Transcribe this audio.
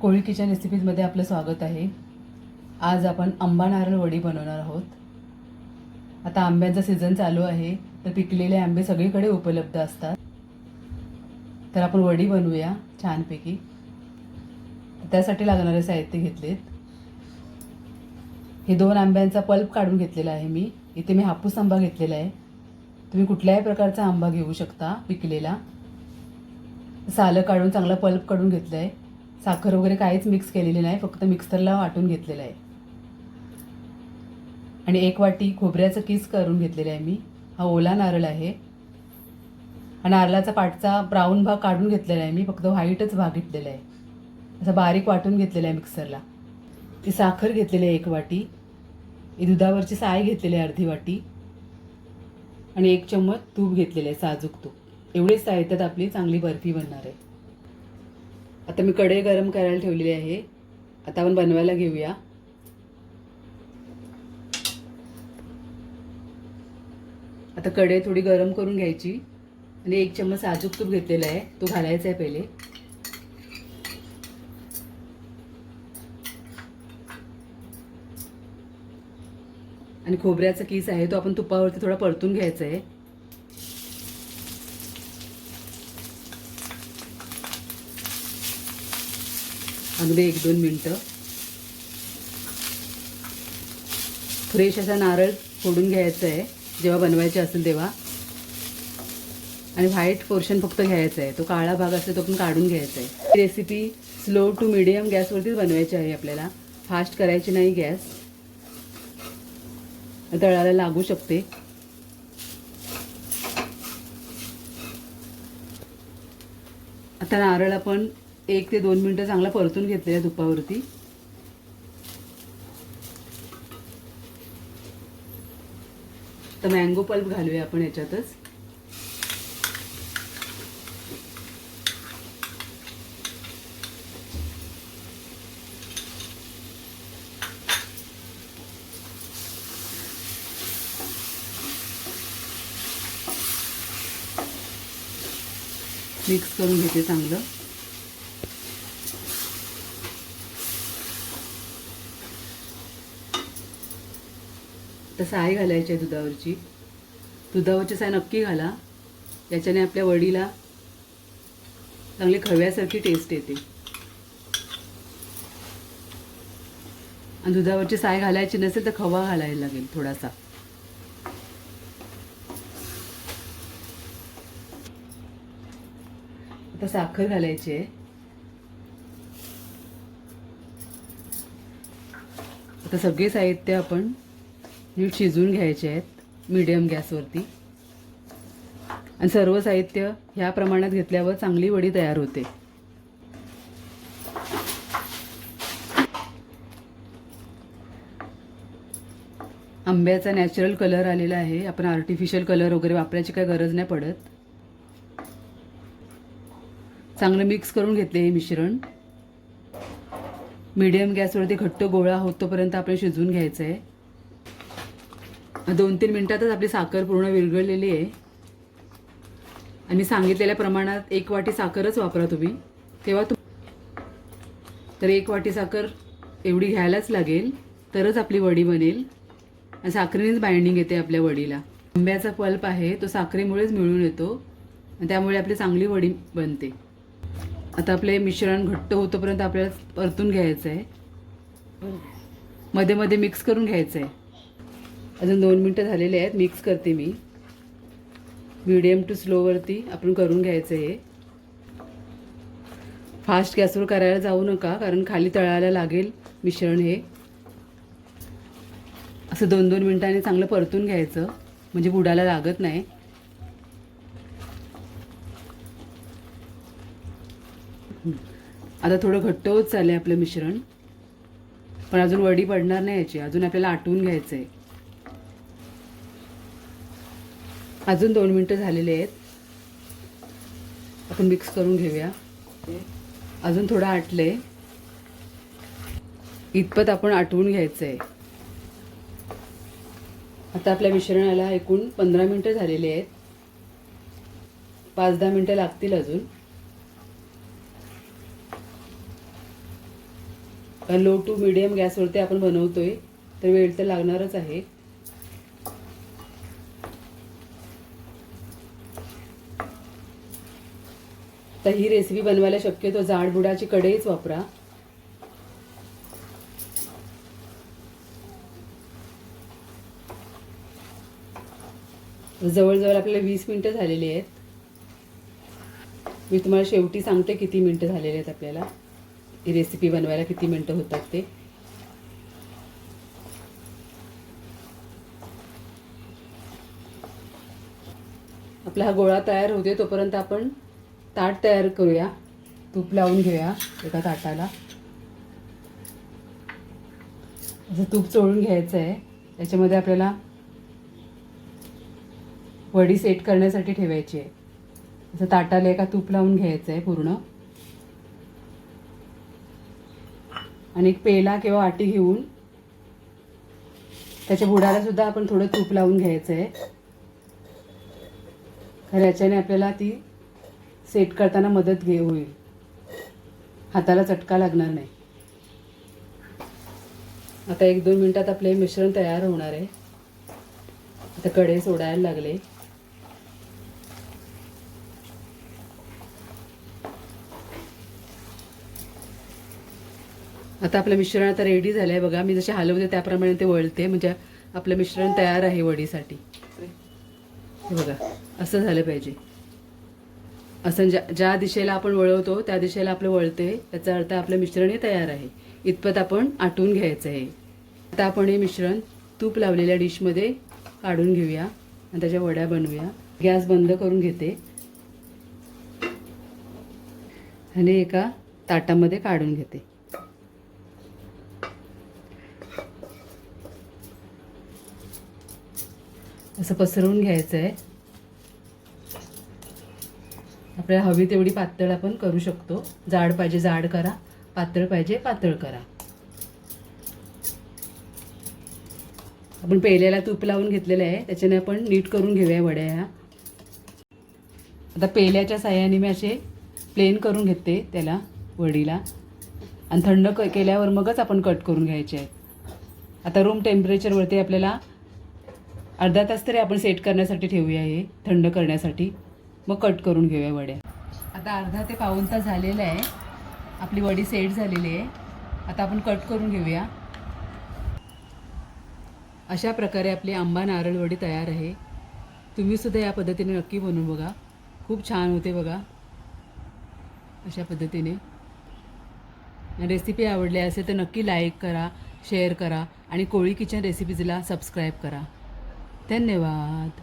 कोळी kitchen रेसिपीजमध्ये आपलं स्वागत आहे. आज आपण आंबा नारळ वडी बनवणार आहोत. आता आंब्याचा सीझन चालू आहे तर पिकलेले आंबे सगळीकडे उपलब्ध असतात. तर आपण वडी बनवूया छानपैकी. त्यासाठी लागणारे साहित्य घेतलेत. हे दोन आंब्यांचा पल्प काढून घेतलेला आहे मी. इथे मी हापूस आंबा घेतलेला आहे. तुम्ही कुठल्याही प्रकारचा आंबा घेऊ शकता पिकलेला. सालं काढून चांगला पल्प काढून घेतला आहे साखर वगैरे काहीच मिक्स केलेली नाही फक्त मिक्सरला वाटून घेतलेलं आहे. आणि एक वाटी खोबऱ्याचं किस करून घेतलेलं आहे मी. हा ओला नारळ आहे. हा नारळाचा पाटचा ब्राऊन भाग काढून घेतलेला आहे मी फक्त व्हाईटच भाग घेतलेला आहे. असा बारीक वाटून घेतलेला आहे मिक्सरला ती साखर घेतलेली आहे एक वाटी. ही दुधावरची साय घेतलेली आहे अर्धी वाटी. आणि एक चम्मच तूप घेतलेलं आहे साजूक तूप. एवढेच साहित्यात आपली चांगली बर्फी बनणार आहे. आता मी कढई गरम करायला ठेवलेली आहे. आता आपण बनवायला घेऊया. आता कढई थोडी गरम करून घ्यायची. आणि एक चम्मच साजूक तूप घेतलेला आहे. तो घालायचा आहे पहिले. आणि खोबऱ्याचा किस आहे तो आपण तुपावरती थोडा परतून घ्यायचा आहे. अगदी एक दोन मिनटं. फ्रेश असा नारळ फोडून घ्यायचा आहे जेव्हा बनवायचे असेल तेव्हा. आणि व्हाईट पोर्शन फक्त घ्यायचा आहे तो काळा भाग असेल तो पण काढून घ्यायचा आहे ही रेसिपी स्लो टू मिडियम गॅसवरतीच बनवायची आहे आपल्याला. फास्ट करायची नाही गॅस. तळाला लागू शकते. आता नारळ आपण एक ते दोन मिनटं चांगला परतून घेतलेल्या तुपावरती. तर मँगो पल्प घालूया आपण याच्यातच. मिक्स करून घेते चांगलं. तर साय घालायची आहे दुधावरची. दुधावरची साय नक्की घाला. याच्याने आपल्या वडीला चांगली खव्यासारखी टेस्ट येते. आणि दुधावरची साय घालायची नसेल तर खवा घालायला लागेल थोडासा. आता साखर घालायची आहे. आता सगळे साहित्य आपण नीट शिजवून घ्यायचे आहेत मीडियम गॅसवरती आणि सर्व साहित्य ह्या प्रमाणात घेतल्यावर चांगली वडी तयार होते. आंब्याचा नॅचरल कलर आलेला आहे. आपण आर्टिफिशियल कलर वगैरे वापरायची काही गरज नाही पडत. चांगलं मिक्स करून घेतले हे मिश्रण. मीडियम गॅसवरती घट्ट गोळा होतोपर्यंत आपण शिजवून घ्यायचं आहे दोन तीन मिनटातच आपली साखर पूर्ण विरघळलेली आहे. आणि सांगितलेल्या प्रमाणात एक वाटी साखरच वापरा तुम्ही. तेव्हा तुम तर एक वाटी साखर एवढी घ्यायलाच लागेल तरच आपली वडी बनेल. आणि साखरेनेच बाइंडिंग येते आपल्या वडीला. आंब्याचा पल्प आहे तो साखरेमुळेच मिळून येतो. आणि त्यामुळे आपली चांगली वडी बनते. आता आपले मिश्रण घट्ट होतोपर्यंत आपल्याला परतून घ्यायचं आहे मध्ये मध्ये मिक्स करून घ्यायचं आहे अजून दोन मिनटं झालेले आहेत मिक्स करते मी. मीडियम टू स्लोवरती आपण करून घ्यायचं आहे फास्ट गॅसवर करायला जाऊ नका कारण खाली तळायला लागेल मिश्रण हे. असं दोन दोन मिनटांनी चांगलं परतून घ्यायचं म्हणजे बुडायला लागत नाही. आता थोडं घट्ट होत चाललं आहे आपलं मिश्रण. पण अजून वडी पडणार नाही याची अजून आपल्याला आटवून घ्यायचं आहे अजून दोन मिनटं झालेले आहेत. आपण मिक्स करून घेऊया. अजून थोडं आटले. इतपत आपण आटवून घ्यायचं आहे आता आपल्या मिश्रणाला एकूण पंधरा मिनटं झालेली आहेत. पाच दहा मिनटं लागतील अजून. लो टू मिडियम गॅसवरती आपण बनवतोय तर वेळ तर लागणारच आहे. तर ही रेसिपी बनवायला शक्यतो जाड बुडाची कढईच वापरा. जवळजवळ आपल्याला वीस मिनटं झालेली आहेत. मी तुम्हाला शेवटी सांगते किती मिनटं झालेली आहेत आपल्याला. ही रेसिपी बनवायला किती मिनटं होतात ते. आपला हा गोळा तयार होते तोपर्यंत आपण ताट तयार करूया. तूप लावून घेऊया एका ताटाला. असं तूप चोळून घ्यायचं आहे त्याच्यामध्ये आपल्याला वडी सेट करण्यासाठी ठेवायची आहे. असं ताटाला एका तूप लावून घ्यायचं आहे पूर्ण. आणि एक पेला किंवा वाटी घेऊन त्याच्या बुडाला सुद्धा आपण थोडं तूप लावून घ्यायचं आहे तर याच्याने आपल्याला ती सेट करताना मदत घे होईल. हाताला चटका लागणार नाही. आता एक दोन मिनटात आपले मिश्रण तयार होणार आहे. आता कडे सोडायला लागले. आता आपलं मिश्रण आता रेडी झालं आहे बघा मी जसे हलवते त्याप्रमाणे ते वळते. म्हणजे आपलं मिश्रण तयार आहे वडीसाठी. बघा असं झालं पाहिजे. असं ज्या ज्या दिशेला आपण वळवतो त्या दिशेला आपलं वळते. याचा अर्थ आपलं मिश्रण हे तयार आहे. इतपत आपण आटून घ्यायचं आहे. आता आपण हे मिश्रण तूप लावलेल्या डिशमध्ये काढून घेऊया. आणि त्याच्या वड्या बनवूया. गॅस बंद करून घेते. आणि एका ताटामध्ये काढून घेते. असं पसरवून घ्यायचं आहे. आपल्याला हवी तेवढी पातळ आपण करू शकतो. जाड पाहिजे जाड करा. पातळ पाहिजे पातळ करा. आपण पेल्याला तूप लावून घेतलेलं आहे. त्याच्याने आपण नीट करून घेऊया वड्या. ह्या आता पेल्याच्या साह्याने मी असे प्लेन करून घेते त्याला वडीला. आणि थंड क केल्यावर मगच आपण कट करून घ्यायचे आहेत. आता रूम टेम्परेचरवरती आपल्याला अर्धा तास तरी आपण सेट करण्यासाठी ठेवूया हे थंड करण्यासाठी. मग कट करून घेऊया वड्या. आता अर्धा ते पाऊण तास झालेला आहे. आपली वडी सेट झालेली आहे. आता आपण कट करून घेऊया. अशा प्रकारे आपली आंबा नारळ वडी तयार आहे. तुम्हीसुद्धा या पद्धतीने नक्की बनवून बघा. खूप छान होते बघा. अशा पद्धतीने. रेसिपी आवडली असेल तर नक्की लाईक करा शेअर करा आणि कोळी किचन रेसिपीजला सबस्क्राईब करा. धन्यवाद.